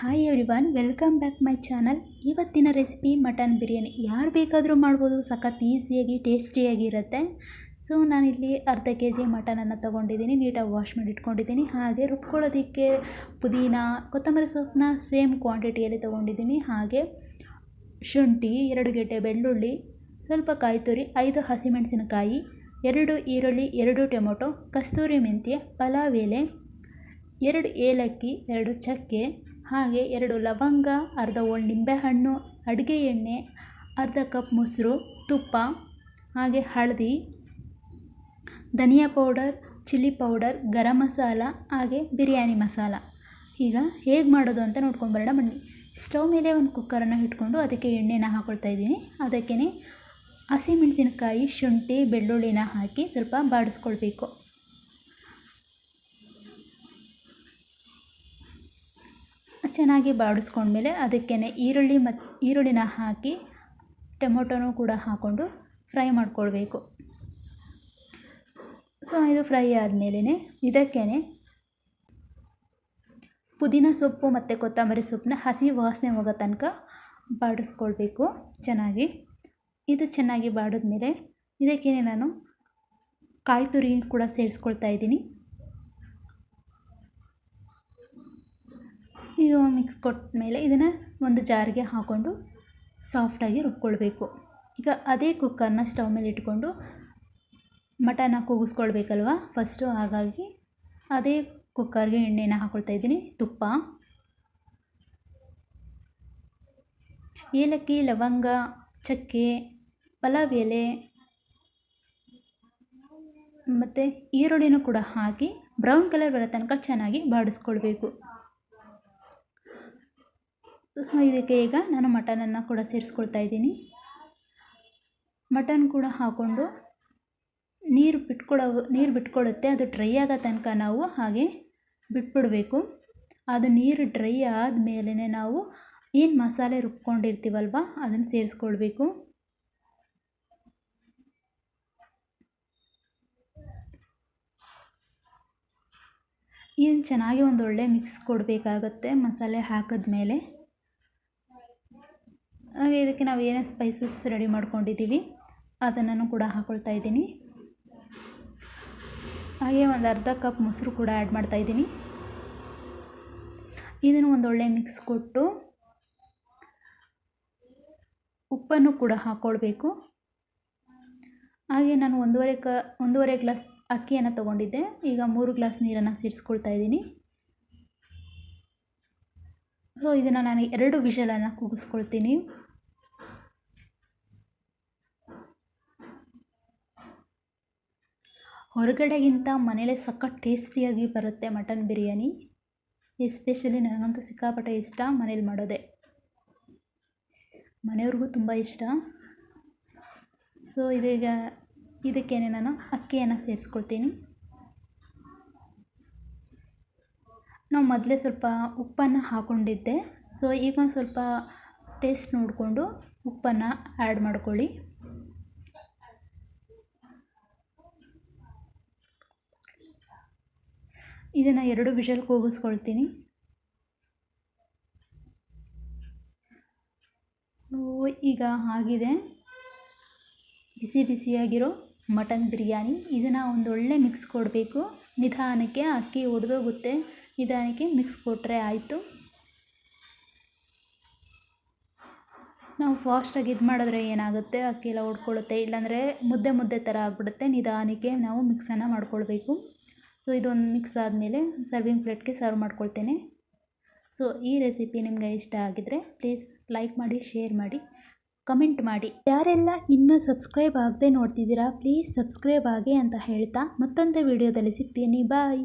Hi everyone welcome back my channel ಇವತ್ತಿನ recipe mutton biryani. ಯಾರು ಬೇಕಾದರೂ ಮಾಡ್ಬೋದು, ಸಖತ್ ಈಸಿಯಾಗಿ ಟೇಸ್ಟಿಯಾಗಿ ಇರುತ್ತೆ. ಸೊ ನಾನಿಲ್ಲಿ ಅರ್ಧ ಕೆ ಜಿ ಮಟನನ್ನು ತೊಗೊಂಡಿದ್ದೀನಿ, ನೀಟಾಗಿ ವಾಶ್ ಮಾಡಿ ಇಟ್ಕೊಂಡಿದ್ದೀನಿ ಹಾಗೆ ರುಬ್ಕೊಳ್ಳೋದಕ್ಕೆ ಪುದೀನ, ಕೊತ್ತಂಬರಿ ಸೊಪ್ಪನ್ನ ಸೇಮ್ ಕ್ವಾಂಟಿಟಿಯಲ್ಲಿ ತೊಗೊಂಡಿದ್ದೀನಿ. ಹಾಗೆ ಶುಂಠಿ, ಎರಡು ಗೆಡ್ಡೆ ಬೆಳ್ಳುಳ್ಳಿ, ಸ್ವಲ್ಪ ಕಾಯಿ ತುರಿ ಐದು ಹಸಿಮೆಣಸಿನಕಾಯಿ, ಎರಡು ಈರುಳ್ಳಿ, ಎರಡು ಟೊಮೊಟೊ, ಕಸ್ತೂರಿ ಮೆಂತ್ಯ, ಪಲಾವ್ ಎಲೆ, ಎರಡು ಏಲಕ್ಕಿ, ಎರಡು ಚಕ್ಕೆ ಹಾಗೆ ಎರಡು ಲವಂಗ, ಅರ್ಧ ಒಳ್ ನಿಂಬೆಹಣ್ಣು, ಅಡುಗೆ ಎಣ್ಣೆ, ಅರ್ಧ ಕಪ್ ಮೊಸರು, ತುಪ್ಪ, ಹಾಗೆ ಹಳದಿ, ಧನಿಯಾ powder, chilli powder, garam masala, ಹಾಗೆ ಬಿರಿಯಾನಿ ಮಸಾಲ. ಈಗ ಹೇಗೆ ಮಾಡೋದು ಅಂತ ನೋಡ್ಕೊಂಬರೋಣ ಬನ್ನಿ. ಸ್ಟವ್ ಮೇಲೆ ಒಂದು ಕುಕ್ಕರನ್ನು ಇಟ್ಕೊಂಡು ಅದಕ್ಕೆ ಎಣ್ಣೆನ ಹಾಕೊಳ್ತಾ ಇದ್ದೀನಿ. ಅದಕ್ಕೇ ಹಸಿಮೆಣಸಿನಕಾಯಿ ಶುಂಠಿ, ಬೆಳ್ಳುಳ್ಳಿನ ಹಾಕಿ ಸ್ವಲ್ಪ ಬಾಡಿಸ್ಕೊಳ್ಬೇಕು. ಚೆನ್ನಾಗಿ ಬಾಡಿಸ್ಕೊಂಡ್ಮೇಲೆ ಅದಕ್ಕೇ ಈರುಳ್ಳಿ ಮತ್ತು ಈರುಳ್ಳಿನ ಹಾಕಿ, ಟೊಮೊಟೊನೂ ಕೂಡ ಹಾಕ್ಕೊಂಡು ಫ್ರೈ ಮಾಡ್ಕೊಳ್ಬೇಕು. ಸೊ, ಇದು ಫ್ರೈ ಆದಮೇಲೆ ಇದಕ್ಕೇ ಪುದೀನ ಸೊಪ್ಪು ಮತ್ತು ಕೊತ್ತಂಬರಿ ಸೊಪ್ಪನ್ನ ಹಸಿ ವಾಸನೆ ಹೋಗೋ ತನಕ ಬಾಡಿಸ್ಕೊಳ್ಬೇಕು ಚೆನ್ನಾಗಿ. ಇದು ಚೆನ್ನಾಗಿ ಬಾಡಿದ್ಮೇಲೆ ಇದಕ್ಕೇ ನಾನು ಕಾಯಿ ತುರಿ ಕೂಡ ಸೇರಿಸ್ಕೊಳ್ತಾ ಇದ್ದೀನಿ. ಇದು ಮಿಕ್ಸ್ ಕೊಟ್ಟ ಮೇಲೆ ಇದನ್ನು ಒಂದು ಜಾರಿಗೆ ಹಾಕ್ಕೊಂಡು ಸಾಫ್ಟಾಗಿ ರುಬ್ಕೊಳ್ಬೇಕು. ಈಗ ಅದೇ ಕುಕ್ಕರ್ನ ಸ್ಟವ್ ಮೇಲೆ ಇಟ್ಕೊಂಡು ಮಟನ್ನ ಕೂಗಿಸ್ಕೊಳ್ಬೇಕಲ್ವ? ಫಸ್ಟು ಹಾಗಾಗಿ ಅದೇ ಕುಕ್ಕರ್ಗೆ ಎಣ್ಣೆನ ಹಾಕ್ಕೊಳ್ತಾ ಇದ್ದೀನಿ. ತುಪ್ಪ. ಏಲಕ್ಕಿ, ಲವಂಗ, ಚಕ್ಕೆ, ಪಲಾವ್ ಎಲೆ ಮತ್ತು ಈರುಳ್ಳಿನೂ ಕೂಡ ಹಾಕಿ ಬ್ರೌನ್ ಕಲರ್ ಬರೋ ತನಕ ಚೆನ್ನಾಗಿ ಬಾಡಿಸ್ಕೊಳ್ಬೇಕು. ಇದಕ್ಕೆ ಈಗ ನಾನು ಮಟನನ್ನು ಕೂಡ ಸೇರಿಸ್ಕೊಳ್ತಾ ಇದ್ದೀನಿ. ಮಟನ್ ಕೂಡ ಹಾಕ್ಕೊಂಡು ನೀರು ಬಿಟ್ಕೊಳ್ಳೋ ನೀರು ಬಿಟ್ಕೊಳ್ಳುತ್ತೆ, ಅದು ಡ್ರೈ ಆಗೋ ತನಕ ನಾವು ಹಾಗೆ ಬಿಟ್ಬಿಡಬೇಕು. ಅದು ನೀರು ಡ್ರೈ ಆದಮೇಲೆ ನಾವು ಏನು ಮಸಾಲೆ ರುಬ್ಕೊಂಡಿರ್ತೀವಲ್ವ, ಅದನ್ನು ಸೇರಿಸ್ಕೊಳ್ಬೇಕು. ಏನು ಚೆನ್ನಾಗಿ ಒಂದೊಳ್ಳೆ ಮಿಕ್ಸ್ ಕೊಡಬೇಕಾಗತ್ತೆ ಮಸಾಲೆ ಹಾಕಿದ್ಮೇಲೆ. ಹಾಗೆ ಇದಕ್ಕೆ ನಾವು ಏನೇ ಸ್ಪೈಸಸ್ ರೆಡಿ ಮಾಡ್ಕೊಂಡಿದ್ದೀವಿ ಅದನ್ನು ಕೂಡ ಹಾಕ್ಕೊಳ್ತಾ ಇದ್ದೀನಿ. ಹಾಗೆ ಒಂದು ಅರ್ಧ ಕಪ್ ಮೊಸರು ಕೂಡ ಆ್ಯಡ್ ಮಾಡ್ತಾ ಇದ್ದೀನಿ. ಇದನ್ನು ಒಂದು ಒಳ್ಳೆ ಮಿಕ್ಸ್ ಕೊಟ್ಟು ಉಪ್ಪನ್ನು ಕೂಡ ಹಾಕ್ಕೊಳ್ಬೇಕು ಹಾಗೆ ನಾನು ಒಂದೂವರೆ ಕ, ಒಂದೂವರೆ ಗ್ಲಾಸ್ ಅಕ್ಕಿಯನ್ನು ತೊಗೊಂಡಿದ್ದೆ. ಈಗ ಮೂರು ಗ್ಲಾಸ್ ನೀರನ್ನು ಸೇರಿಸ್ಕೊಳ್ತಾ ಇದ್ದೀನಿ. ಸೊ ಇದನ್ನು ನಾನು ಎರಡು ವಿಷಲನ್ನು ಕೂಗಿಸ್ಕೊಳ್ತೀನಿ. ಹೊರಗಡೆಗಿಂತ ಮನೇಲೇ ಸಖತ್ ಟೇಸ್ಟಿಯಾಗಿ ಬರುತ್ತೆ ಮಟನ್ ಬಿರಿಯಾನಿ. ಎಸ್ಪೆಷಲಿ ನನಗಂತೂ ಸಿಕ್ಕಾಪಟ್ಟೆ ಇಷ್ಟ ಮನೇಲಿ ಮಾಡೋದೇ. ಮನೆಯವ್ರಿಗೂ ತುಂಬ ಇಷ್ಟ. ಸೊ, ಇದೀಗ ಇದಕ್ಕೇನೆ ನಾನು ಅಕ್ಕಿಯನ್ನು ಸೇರಿಸ್ಕೊಳ್ತೀನಿ. ನಾವು ಮೊದಲೇ ಸ್ವಲ್ಪ ಉಪ್ಪನ್ನು ಹಾಕ್ಕೊಂಡಿದ್ದೆ ಸೊ, ಈಗ ಸ್ವಲ್ಪ ಟೇಸ್ಟ್ ನೋಡಿಕೊಂಡು ಉಪ್ಪನ್ನು ಆ್ಯಡ್ ಮಾಡ್ಕೊಳ್ಳಿ. ಇದನ್ನು ಎರಡು ವಿಷಲ್ ಕೂಗಿಸ್ಕೊಳ್ತೀನಿ. ಈಗ ಆಗಿದೆ. ಬಿಸಿ ಬಿಸಿಯಾಗಿರೋ ಮಟನ್ ಬಿರಿಯಾನಿ. ಇದನ್ನು ಒಂದೊಳ್ಳೆ ಮಿಕ್ಸ್ ಕೊಡಬೇಕು. ನಿಧಾನಕ್ಕೆ ಅಕ್ಕಿ ಒಡೆದೋಗುತ್ತೆ. ನಿಧಾನಕ್ಕೆ ಮಿಕ್ಸ್ ಕೊಟ್ಟರೆ ಆಯಿತು. ನಾವು ಫಾಸ್ಟಾಗಿ ಇದು ಮಾಡಿದ್ರೆ ಏನಾಗುತ್ತೆ? ಅಕ್ಕಿ ಎಲ್ಲ ಒಡ್ಕೊಳ್ಳುತ್ತೆ. ಇಲ್ಲಾಂದರೆ ಮುದ್ದೆ ಮುದ್ದೆ ಥರ ಆಗಿಬಿಡುತ್ತೆ. ನಿಧಾನಕ್ಕೆ ನಾವು ಮಿಕ್ಸನ್ನು ಮಾಡ್ಕೊಳ್ಬೇಕು. ಸೊ, ಇದೊಂದು ಮಿಕ್ಸ್ ಆದಮೇಲೆ ಸರ್ವಿಂಗ್ ಪ್ಲೇಟ್ಗೆ ಸರ್ವ್ ಮಾಡ್ಕೊಳ್ತೇನೆ. ಸೊ, ಈ ರೆಸಿಪಿ ನಿಮಗೆ ಇಷ್ಟ ಆಗಿದರೆ ಪ್ಲೀಸ್ ಲೈಕ್ ಮಾಡಿ ಶೇರ್ ಮಾಡಿ ಕಮೆಂಟ್ ಮಾಡಿ. ಯಾರೆಲ್ಲ ಇನ್ನೂ ಸಬ್ಸ್ಕ್ರೈಬ್ ಆಗದೆ ನೋಡ್ತಿದ್ದೀರಾ ಪ್ಲೀಸ್ ಸಬ್ಸ್ಕ್ರೈಬ್ ಆಗಿ ಅಂತ ಹೇಳ್ತಾ ಮತ್ತೊಂದು ವಿಡಿಯೋದಲ್ಲಿ ಸಿಗ್ತೀನಿ. ಬಾಯ್